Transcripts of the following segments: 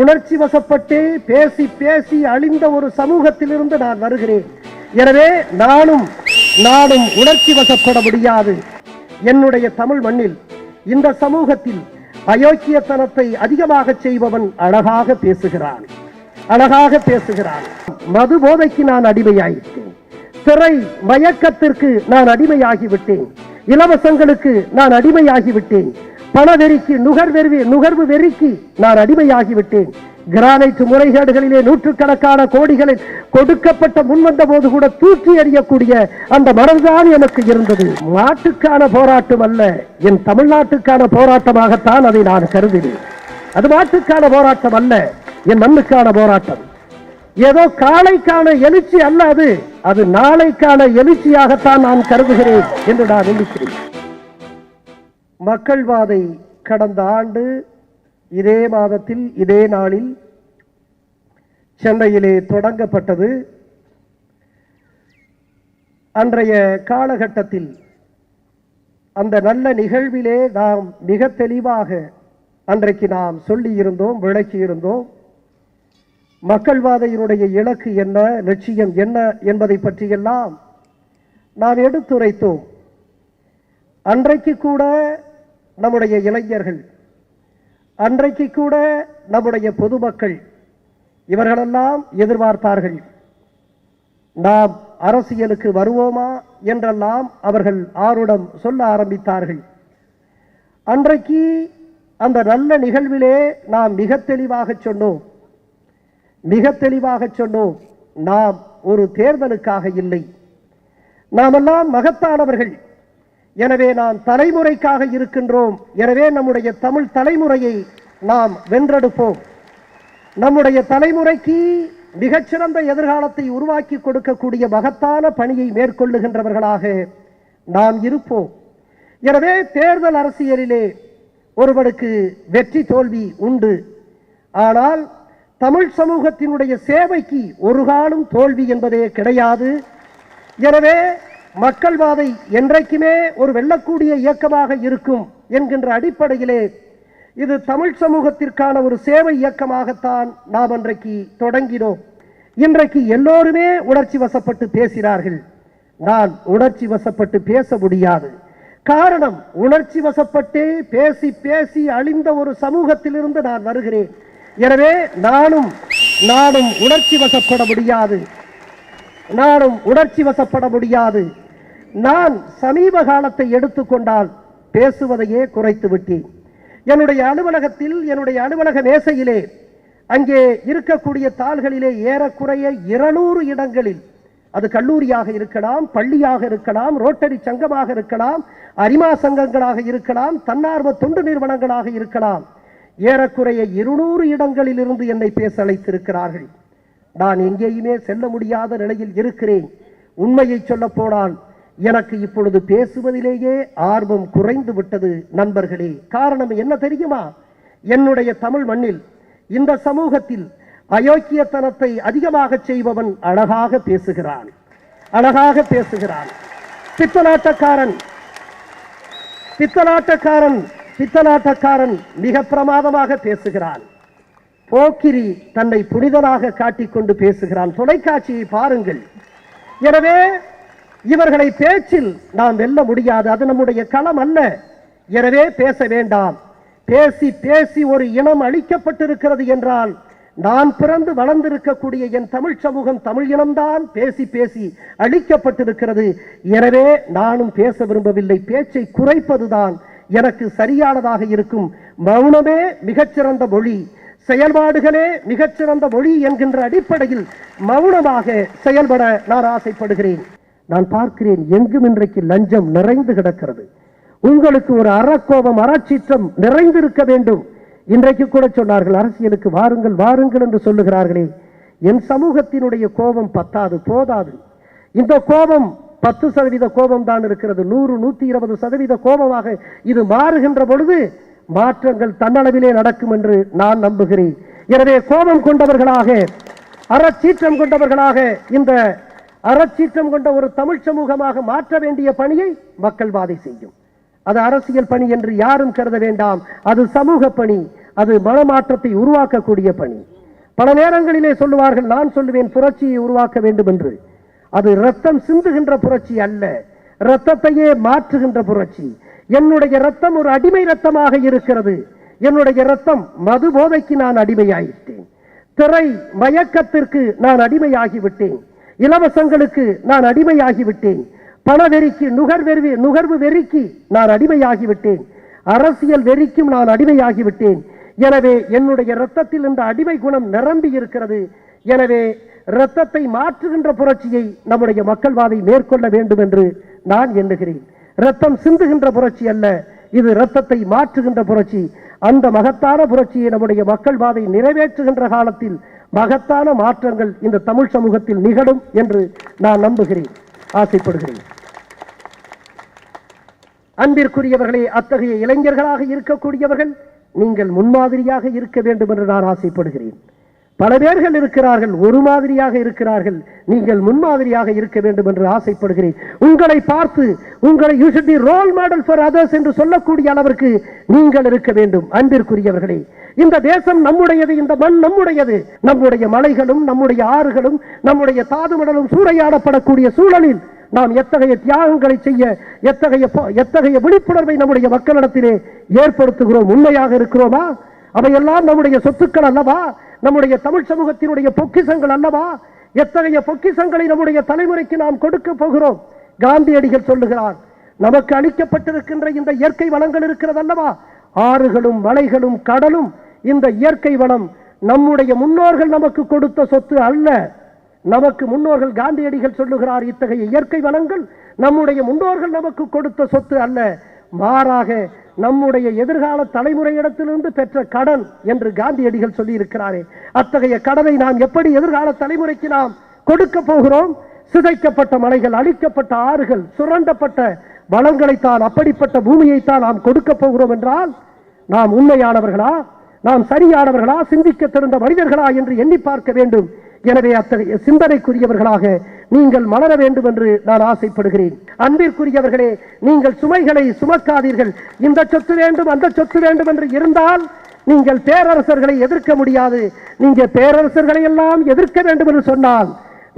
உணர்ச்சி வசப்பட்டு பேசி பேசி அழிந்த ஒரு சமூகத்திலிருந்து நான் வருகிறேன். எனவே நானும் நானும் உணர்ச்சி வசப்பட முடியாது. என்னுடைய தமிழ் மண்ணில் இந்த சமூகத்தில் அயோக்கியத்தனத்தை அதிகமாக செய்பவன் அழகாக பேசுகிறான். அழகாக பேசுகிறான். மது போதைக்கு நான் அடிமையாயிட்டேன் திரை மயக்கத்திற்கு நான் அடிமையாகிவிட்டேன். இலவசங்களுக்கு நான் அடிமையாகிவிட்டேன். பணவெறிக்கு நுகர்வெறி நுகர்வு வெறிக்கு நான் அடிமையாகிவிட்டேன். கிரானைட் முறைகேடுகளிலே நூற்றுக்கணக்கான கோடிகளில் கொடுக்கப்பட்ட முன்வந்த போது கூட தூக்கி எறியக்கூடிய அந்த மனம்தான் எனக்கு இருந்தது. நாட்டுக்கான போராட்டம் அல்ல என் தமிழ்நாட்டுக்கான போராட்டமாகத்தான் அதை நான் கருதினேன். அது நாட்டுக்கான போராட்டம் அல்ல என் மண்ணுக்கான போராட்டம். ஏதோ காலைக்கான எழுச்சி அல்ல அது அது நாளைக்கான எழுச்சியாகத்தான் நான் கருதுகிறேன் என்று நான் நினைக்கிறேன். மக்கள் வாதை கடந்த ஆண்டு இதே மாதத்தில் இதே நாளில் சென்னையிலே தொடங்கப்பட்டது. அன்றைய காலகட்டத்தில் அந்த நல்ல நிகழ்விலே நாம் மிக தெளிவாக அன்றைக்கு நாம் சொல்லியிருந்தோம் விளக்கியிருந்தோம். மக்கள்வாதையினுடைய இலக்கு என்ன லட்சியம் என்ன என்பதை பற்றியெல்லாம் நாம் எடுத்துரைத்தோம். அன்றைக்கு கூட நம்முடைய இளைஞர்கள் அன்றைக்கு கூட நம்முடைய பொதுமக்கள் இவர்களெல்லாம் எதிர்பார்த்தார்கள் நாம் அரசியலுக்கு வருவோமா என்றெல்லாம் அவர்கள் ஆருடம் சொல்ல ஆரம்பித்தார்கள். அன்றைக்கு அந்த நல்ல நிகழ்விலே நாம் மிக தெளிவாக சொன்னோம். மிக தெளிவாக சொன்னோம் நாம் ஒரு தேர்தலுக்காக இல்லை. நாமெல்லாம் மகத்தானவர்கள். எனவே நாம் தலைமுறைக்காக இருக்கின்றோம். எனவே நம்முடைய தமிழ் தலைமுறையை நாம் வென்றெடுப்போம். நம்முடைய தலைமுறைக்கு மிகச்சிறந்த எதிர்காலத்தை உருவாக்கி கொடுக்கக்கூடிய மகத்தான பணியை மேற்கொள்ளுகின்றவர்களாக நாம் இருப்போம். எனவே தேர்தல் அரசியலிலே ஒருவனுக்கு வெற்றி தோல்வி உண்டு. ஆனால் தமிழ் சமூகத்தினுடைய சேவைக்கு ஒரு காலம் தோல்வி என்பதே கிடையாது. எனவே மக்கள் வாதை என்றைக்குமே ஒரு வெல்லக்கூடிய இயக்கமாக இருக்கும் என்கின்ற அடிப்படையிலே இது தமிழ் சமூகத்திற்கான ஒரு சேவை இயக்கமாகத்தான் நாம் அன்றைக்கு தொடங்கினோம். இன்றைக்கு எல்லோருமே உணர்ச்சி வசப்பட்டு பேசினார்கள். நான் உணர்ச்சி வசப்பட்டு பேச முடியாது. காரணம் உணர்ச்சி வசப்பட்டு பேசி பேசி அழிந்த ஒரு சமூகத்திலிருந்து நான் வருகிறேன். எனவே நானும் நானும் உணர்ச்சி வசப்பட முடியாது. நானும் உணர்ச்சி வசப்பட முடியாது. நான் சமீப காலத்தை எடுத்துக்கொண்டால் பேசுவதையே குறைத்து விட்டேன். என்னுடைய அலுவலகத்தில் என்னுடைய அலுவலக மேசையிலே அங்கே இருக்கக்கூடிய தாள்களிலே ஏறக்குறைய இருநூறு இடங்களில் அது கல்லூரியாக இருக்கலாம் பள்ளியாக இருக்கலாம் ரோட்டரி சங்கமாக இருக்கலாம் அரிமா சங்கங்களாக இருக்கலாம் தன்னார்வ தொண்டு நிறுவனங்களாக இருக்கலாம் ஏறக்குறைய இருநூறு இடங்களில் இருந்து என்னை பேச அழைத்திருக்கிறார்கள் நான் எங்கேயுமே செல்ல முடியாத நிலையில் இருக்கிறேன். உண்மையை சொல்ல போனால் எனக்கு இப்பொழுது பேசுவதிலேயே ஆர்வம் குறைந்து விட்டது நண்பர்களே. காரணம் என்ன தெரியுமா? என்னுடைய தமிழ் மண்ணில் இந்த சமூகத்தில் அயோக்கியத்தனத்தை அதிகமாக செய்பவன் அழகாக பேசுகிறான். அழகாக பேசுகிறான். பித்தலாட்டக்காரன் பித்தலாட்டக்காரன் பித்தலாட்டக்காரன் மிக பிரமாதமாக பேசுகிறான். போக்கிரி தன்னை புனிதனாக காட்டிக்கொண்டு பேசுகிறான். தொலைக்காட்சியை பாருங்கள். எனவே இவர்களை பேச்சில் நாம் வெல்ல முடியாது. அது நம்முடைய களம் அல்ல. எனவே பேச வேண்டாம். பேசி பேசி ஒரு இனம் அழிக்கப்பட்டிருக்கிறது என்றால் நான் பிறந்து வளர்ந்திருக்கக்கூடிய என் தமிழ் சமூகம் தமிழ் இனம்தான் பேசி பேசி அழிக்கப்பட்டிருக்கிறது. எனவே நானும் பேச விரும்பவில்லை. பேச்சை குறைப்பதுதான் எனக்கு சரியானதாக இருக்கும். மௌனமே மிகச்சிறந்த மொழி. செயல்பாடுகளே மிகச்சிறந்த மொழி என்கின்ற அடிப்படையில் மௌனமாக செயல்பட நான் ஆசைப்படுகிறேன். நான் பார்க்கிறேன் எங்கும் இன்றைக்கு லஞ்சம் நிறைந்து கிடக்கிறது. உங்களுக்கு ஒரு அறக்கோபம் அறச்சீற்றம் நிறைந்திருக்க வேண்டும். இன்றைக்கு கூட சொன்னார்கள் அரசியலுக்கு வாருங்கள் வாருங்கள் என்று சொல்லுகிறார்களே. என் சமூகத்தினுடைய கோபம் பத்தாது போதாது. இந்த கோபம் பத்து சதவீத கோபம் தான் இருக்கிறது. நூறு நூற்றி இருபது சதவீத கோபமாக இது மாறுகின்ற பொழுது மாற்றங்கள் தன்னளவிலே நடக்கும் என்று நான் நம்புகிறேன். எனவே கோபம் கொண்டவர்களாக அறச்சீற்றம் கொண்டவர்களாக இந்த அறச்சீற்றம் கொண்ட ஒரு தமிழ் சமூகமாக மாற்ற வேண்டிய பணியை மக்கள் வாதை செய்யும். அது அரசியல் பணி என்று யாரும் கருத வேண்டாம். அது சமூக பணி. அது மனமாற்றத்தை உருவாக்கக்கூடிய பணி. பல நேரங்களிலே சொல்லுவார்கள் நான் சொல்லுவேன் புரட்சியை உருவாக்க வேண்டும் என்று. அது ரத்தம் சிந்துகின்ற புரட்சி அல்ல. ரத்தத்தையே மாற்றுகின்ற புரட்சி. என்னுடைய ரத்தம் ஒரு அடிமை ரத்தமாக இருக்கிறது. என்னுடைய ரத்தம் மது போதைக்கு நான் அடிமையாயிட்டேன் திரை மயக்கத்திற்கு நான் அடிமையாகிவிட்டேன். இலவசங்களுக்கு நான் அடிமையாகிவிட்டேன். பணவெறிக்கு நுகர்வெறி நுகர்வு வெறிக்கு நான் அடிமையாகிவிட்டேன். அரசியல் வெறிக்கும் நான் அடிமையாகிவிட்டேன். எனவே என்னுடைய இரத்தத்தில் இந்த அடிமை குணம் நிரம்பி இருக்கிறது. எனவே இரத்தத்தை மாற்றுகின்ற புரட்சியை நம்முடைய மக்கள்வாதை மேற்கொள்ள வேண்டும் என்று நான் எண்ணுகிறேன். ரத்தம் சிந்துகின்ற புரட்சி அல்ல இது ரத்தத்தை மாற்றுகின்ற புரட்சி. அந்த மகத்தான புரட்சியை நம்முடைய மக்கள்வாதை நிறைவேற்றுகின்ற காலத்தில் மகத்தான மாற்றங்கள் இந்த தமிழ் சமூகத்தில் நிகழும் என்று நான் நம்புகிறேன். ஆசைப்படுகிறேன். அன்பிற்குரியவர்களே அத்தகைய இளைஞர்களாக இருக்கக்கூடியவர்கள் நீங்கள் முன்மாதிரியாக இருக்க வேண்டும் என்று நான் ஆசைப்படுகிறேன். பல பேர்கள் இருக்கிறார்கள் ஒரு மாதிரியாக இருக்கிறார்கள். நீங்கள் முன்மாதிரியாக இருக்க வேண்டும் என்று ஆசைப்படுகிறேன். உங்களை பார்த்து உங்களை you should be role model for others என்று சொல்லக்கூடிய அளவிற்கு நீங்கள் இருக்க வேண்டும் அன்பிற்குரியவர்களே. இந்த தேசம் நம்முடையது இந்த மண் நம்முடையது. நம்முடைய மலைகளும் நம்முடைய ஆறுகளும் நம்முடைய தாதுமடலும் சூறையாடப்படக்கூடிய சூழலில் நாம் எத்தகைய தியாகங்களை செய்ய எத்தகைய எத்தகைய விழிப்புணர்வை நம்முடைய மக்களிடத்திலே ஏற்படுத்துகிறோம் உண்மையாக இருக்கிறோமா? அவையெல்லாம் நம்முடைய சொத்துக்கள் அல்லவா? நம்முடைய தமிழ் சமூகத்தினுடைய பொக்கிசங்கள் அல்லவா? எத்தகைய பொக்கிசங்களை நம்முடைய தலைமுறைக்கு நாம் கொடுக்க போகிறோம்? காந்தியடிகள் சொல்லுகிறார் நமக்கு அளிக்கப்பட்டிருக்கின்ற இந்த இயற்கை வளங்கள் இருக்கிறது அல்லவா? ஆறுகளும் மலைகளும் கடலும் இந்த இயற்கை வளம் நம்முடைய முன்னோர்கள் நமக்கு கொடுத்த சொத்து அல்ல. நமக்கு முன்னோர்கள் காந்தியடிகள் சொல்லுகிறார் இத்தகைய இயற்கை வளங்கள் நம்முடைய முன்னோர்கள் நமக்கு கொடுத்த சொத்து அல்ல. மாறாக நம்முடைய எதிர்கால தலைமுறையிடத்திலிருந்து பெற்ற கடன் என்று காந்தியடிகள் சொல்லியிருக்கிறாரே. அத்தகைய கடனை நாம் எப்படி எதிர்கால தலைமுறைக்கு நாம் கொடுக்க போகிறோம்? சிதைக்கப்பட்ட மலைகள் அழிக்கப்பட்ட ஆறுகள் சுரண்டப்பட்ட வளங்களைத்தான் அப்படிப்பட்ட பூமியைத்தான் நாம் கொடுக்க போகிறோம் என்றால் நாம் உண்மையானவர்களா? நாம் சரியானவர்களா? சிந்திக்க தெரிந்த மனிதர்களா? என்று எண்ணி பார்க்க வேண்டும். எனவே அத்தகைய சிந்தனைக்குரியவர்களாக நீங்கள் மலர வேண்டும் என்று நான் ஆசைப்படுகிறேன். அன்பிற்குரியவர்களே நீங்கள் சுமைகளை சுமக்காதீர்கள். இந்த சொத்து வேண்டும் அந்த சொத்து வேண்டும் என்று இருந்தால் நீங்கள் பேரரசர்களை எதிர்க்க முடியாது. நீங்க பேரரசர்களை எல்லாம் எதிர்க்க வேண்டும் என்று சொன்னால்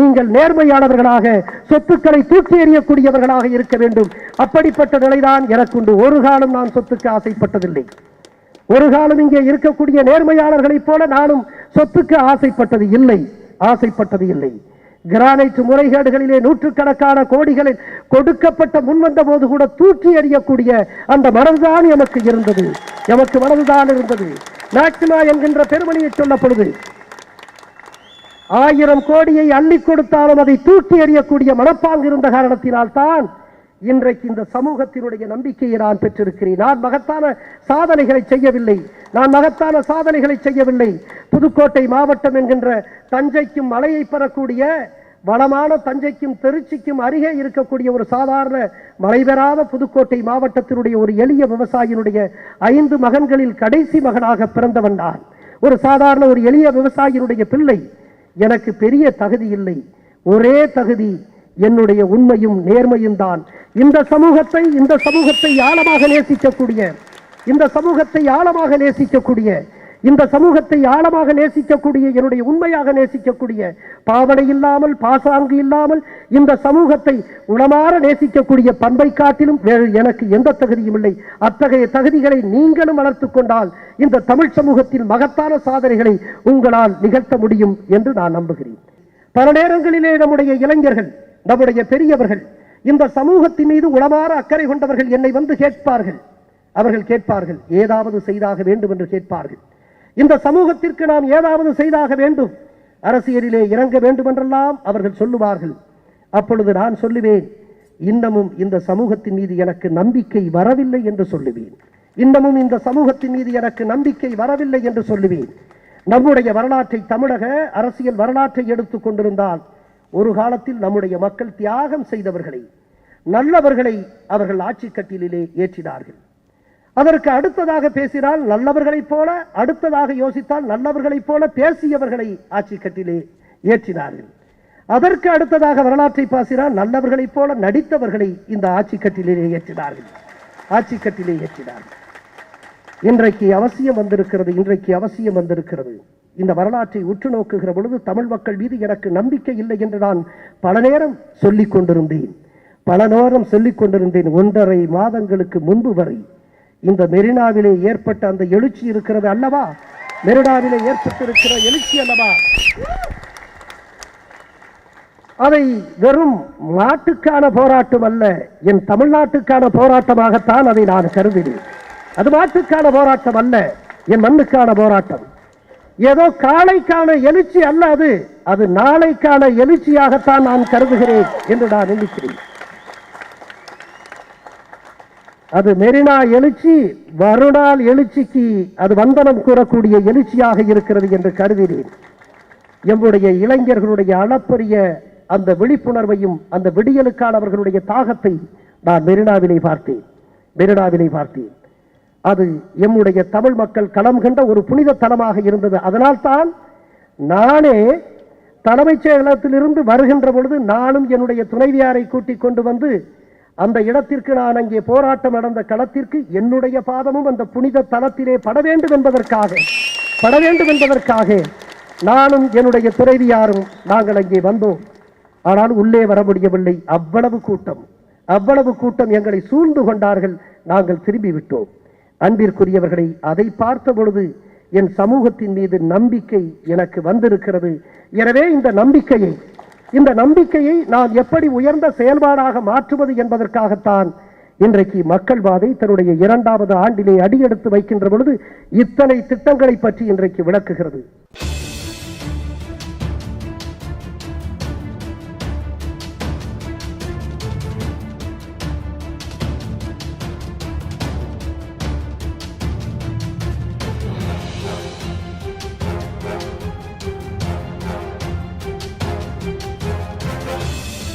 நீங்கள் நேர்மையானவர்களாக சொத்துக்களை தூக்கி எறியக்கூடியவர்களாக இருக்க வேண்டும். அப்படிப்பட்ட நிலைதான் எனக்குண்டு ஒரு காலம் நான் சொத்துக்கு ஆசைப்பட்டதில்லை. ஒரு காலம் இங்கே இருக்கக்கூடிய நேர்மையாளர்களைப் போல நானும் சொத்துக்கு ஆசைப்பட்டது இல்லை. ஆசைப்பட்டது இல்லை. கிரானைட் முறைகேடுகளிலே நூற்றுக்கணக்கான கோடிகளில் கொடுக்கப்பட்ட முன்வந்த போது கூட தூக்கி எறியக்கூடிய அந்த மனதுதான் எமக்கு இருந்தது. எமக்கு மனதுதான் இருந்தது. மேக்சிமா என்கின்ற பெருமணியை சொல்லப்படுது ஆயிரம் கோடியை அள்ளி கொடுத்தாலும் அதை தூக்கி எறியக்கூடிய மனப்பாங்கு இருந்த காரணத்தினால் தான் இன்றைக்கு இந்த சமூகத்தினுடைய நம்பிக்கையை நான் பெற்றிருக்கிறேன். நான் மகத்தான சாதனைகளை செய்யவில்லை. நான் மகத்தான சாதனைகளை செய்யவில்லை. புதுக்கோட்டை மாவட்டம் என்கின்ற தஞ்சைக்கும் மலையை பெறக்கூடிய வளமான தஞ்சைக்கும் திருச்சிக்கும் அருகே இருக்கக்கூடிய ஒரு சாதாரண மலை பெறாத புதுக்கோட்டை மாவட்டத்தினுடைய ஒரு எளிய விவசாயியினுடைய ஐந்து மகன்களில் கடைசி மகனாக பிறந்தவன் நான். ஒரு சாதாரண ஒரு எளிய விவசாயியினுடைய பிள்ளை. எனக்கு பெரிய தகுதி இல்லை. ஒரே தகுதி என்னுடைய உண்மையும் நேர்மையும் தான். இந்த சமூகத்தை இந்த சமூகத்தை ஆழமாக நேசிக்கக்கூடிய இந்த சமூகத்தை ஆழமாக நேசிக்கக்கூடிய இந்த சமூகத்தை ஆழமாக நேசிக்கக்கூடிய என்னுடைய உண்மையாக நேசிக்கக்கூடிய பாவனை இல்லாமல் பாசாங்கு இல்லாமல் இந்த சமூகத்தை உளமாற நேசிக்கக்கூடிய பண்பை காட்டிலும் வேறு எனக்கு எந்த தகுதியும் இல்லை. அத்தகைய தகுதிகளை நீங்களும் வளர்த்து கொண்டால் இந்த தமிழ் சமூகத்தில் மகத்தான சாதனைகளை உங்களால் நிகழ்த்த முடியும் என்று நான் நம்புகிறேன். பல நேரங்களிலே நம்முடைய இளைஞர்கள் நம்முடைய பெரியவர்கள் இந்த சமூகத்தின் மீது உளமாற அக்கறை கொண்டவர்கள் என்னை வந்து கேட்பார்கள். அவர்கள் கேட்பார்கள் ஏதாவது செய்தாக வேண்டும் என்று கேட்பார்கள். இந்த சமூகத்திற்கு நாம் ஏதாவது செய்தாக வேண்டும். அரசியலிலே இறங்க வேண்டும் என்றெல்லாம் அவர்கள் சொல்லுவார்கள். அப்பொழுது நான் சொல்லுவேன் இன்னமும் இந்த சமூகத்தின் மீது எனக்கு நம்பிக்கை வரவில்லை என்று சொல்லுவேன். இன்னமும் இந்த சமூகத்தின் மீது எனக்கு நம்பிக்கை வரவில்லை என்று சொல்லுவேன். நம்முடைய வரலாற்றை தமிழக அரசியல் வரலாற்றை எடுத்துக் கொண்டிருந்தால் ஒரு காலத்தில் நம்முடைய மக்கள் தியாகம் செய்தவர்களை நல்லவர்களை அவர்கள் ஆட்சி கட்டிலே ஏற்றினார்கள். அதற்கு அடுத்ததாக பேசினால் நல்லவர்களைப் போல அடுத்ததாக யோசித்தால் நல்லவர்களைப் போல பேசியவர்களை ஆட்சி கட்டிலே ஏற்றினார்கள். அதற்கு அடுத்ததாக வரலாற்றை பாசினால் நல்லவர்களைப் போல நடித்தவர்களை இந்த ஆட்சி கட்டிலே ஏற்றினார்கள். ஆட்சி கட்டிலே ஏற்றினார்கள். இன்றைக்கு அவசியம் வந்திருக்கிறது இன்றைக்கு அவசியம் வந்திருக்கிறது. இந்த வரலாற்றை உற்று நோக்குகிற பொழுது தமிழ் மக்கள் மீது எனக்கு நம்பிக்கை இல்லை என்று நான் பல நேரம் சொல்லிக் கொண்டிருந்தேன். பல நேரம் சொல்லிக் கொண்டிருந்தேன் ஒன்றரை மாதங்களுக்கு முன்பு வரை. இந்த மெரினாவிலே ஏற்பட்ட அந்த எழுச்சி இருக்கிறது அல்லவா? மெரினாவிலே ஏற்பட்டிருக்கிற எழுச்சி அல்லவா? அதை வெறும் நாட்டுக்கான போராட்டம் அல்ல என் தமிழ்நாட்டுக்கான போராட்டமாகத்தான் அதை நான் கருதினேன். அது நாட்டுக்கான போராட்டம் அல்ல என் மண்ணுக்கான போராட்டம். ஏதோ காலைக்கான எழுச்சி அல்ல அது. அது நாளைக்கான எழுச்சியாகத்தான் நான் கருதுகிறேன் என்று நான் நினைக்கிறேன். அது மெரினா எழுச்சி வருணால் எழுச்சிக்கு அது வந்தனம் கூறக்கூடிய எழுச்சியாக இருக்கிறது என்று கருதினேன். எம்முடைய இளைஞர்களுடைய அளப்பரிய அந்த விழிப்புணர்வையும் அந்த விடியலுக்கான அவர்களுடைய தாகத்தை நான் மெரினாவிலே பார்த்தேன். மெரினாவிலே பார்த்தேன். அது எம்முடைய தமிழ் மக்கள் களம் கண்ட ஒரு புனித தலமாக இருந்தது. அதனால்தான் நானே தலைமைச் செயலகத்திலிருந்து வருகின்ற பொழுது நானும் என்னுடைய துணைவியாரை கூட்டிக் கொண்டு வந்து அந்த இடத்திற்கு நான் அங்கே போராட்டம் நடந்த களத்திற்கு என்னுடைய பாதமும் அந்த புனித தலத்திலே பட வேண்டும் என்பதற்காக பட வேண்டும் என்பதற்காக நானும் என்னுடைய துறைவியாரும் நாங்கள் அங்கே வந்தோம். ஆனால் உள்ளே வர முடியவில்லை. அவ்வளவு கூட்டம் அவ்வளவு கூட்டம் எங்களை சூழ்ந்து கொண்டார்கள். நாங்கள் திரும்பி விட்டோம். அன்பிற்குரியவர்களை அதை பார்த்த பொழுது என் சமூகத்தின் மீது நம்பிக்கை எனக்கு வந்திருக்கிறது. எனவே இந்த நம்பிக்கையை இந்த நம்பிக்கையை நான் எப்படி உயர்ந்த செயல்பாடாக மாற்றுவது என்பதற்காகத்தான் இன்றைக்கு மக்கள் வாதை தன்னுடைய இரண்டாவது ஆண்டிலே அடியெடுத்து வைக்கின்ற பொழுது இத்தனை திட்டங்களை பற்றி இன்றைக்கு விளக்குகிறது.